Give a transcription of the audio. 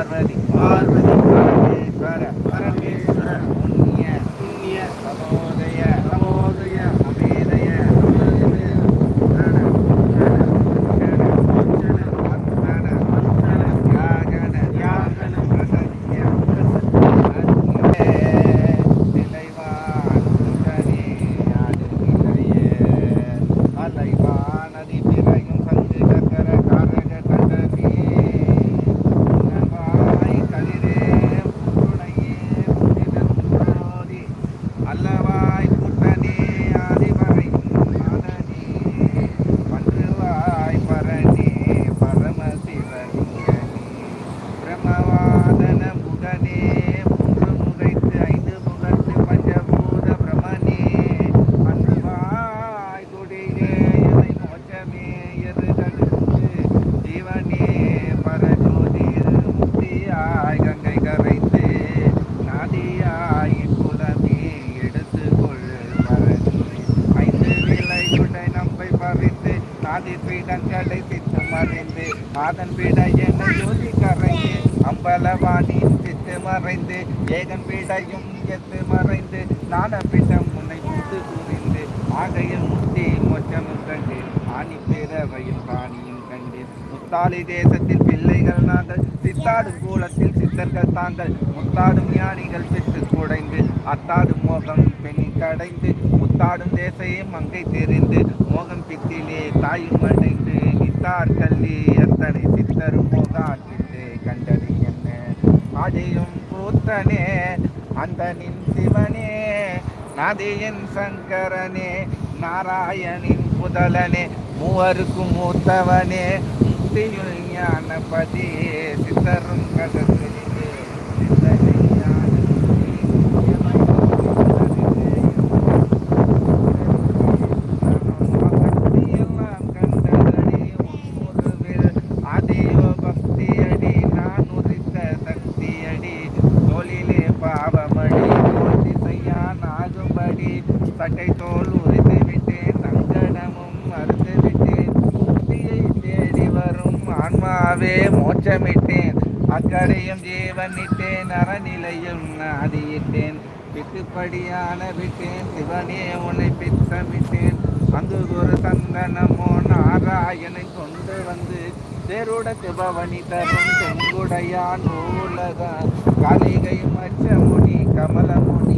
பார்வதி பார்வதி பிரமவாதன முகனே மூன்று முகைத்து ஐந்து முகத்து பஞ்சபூத பிரமனே. அன்புவாய் கொடியே எதை மோட்சமே எருதலுக்கு ஜீவனே. பரஜோதிர் முக்தியாய் கங்கை கரைத்து நாதியாய் குலமே எடுத்துக்கொள். பரணி ஐந்து விலை குடை நம்பை பறித்து நாதி பீடங்களை சித்து மறைந்து ஆதன் பீட என ஜோதி கரையே. அம்பலவாணி சித்து மறைந்து ஏகன் பீடையும் எத்து மறைந்து நான பீடம் முன்னை முத்து கூறிந்து ஆகையில் முத்தி மொச்சமும் கண்டு ஆணி பேரவையும் பாணியும் கண்டு. முத்தாளி தேசத்தில் பிள்ளைகள் நாங்கள் சித்தாடும் கூலத்தில் சித்தர்கள் தாங்கள். முத்தாடும் ஞானிகள் சித்து குடைந்து அத்தாடும் மோகம் பெண் கடைந்து முத்தாடும் தேசையே மங்கை தெரிந்து மோகம் பித்திலே தாயும் அடைந்து நித்தார் கல்லி எத்தனை சித்தரும் மோகாக்கிட்டு கண்டது. என்ன ஆடியும் கூத்தனே அந்த நின் சிவனே நதியின் சங்கரனே நாராயணின் புதலனே மூவருக்கும் மூத்தவனே முக்தியுள் ஞானபதி சித்தரும் கதத்திலே மோட்சமிட்டேன். அக்கடையும் ஜீவனிட்டேன். அறநிலையும் நாதியிட்டேன் பித்துப்படியான விட்டேன். சிவனே உன்னை பித்தமிட்டேன். அங்கு ஒரு சந்தனமோ நாராயணை கொண்டு வந்து தேருட சிவவனி தரும் செங்குடையான் நூலக காலிகை மச்சமுனி கமலமுனி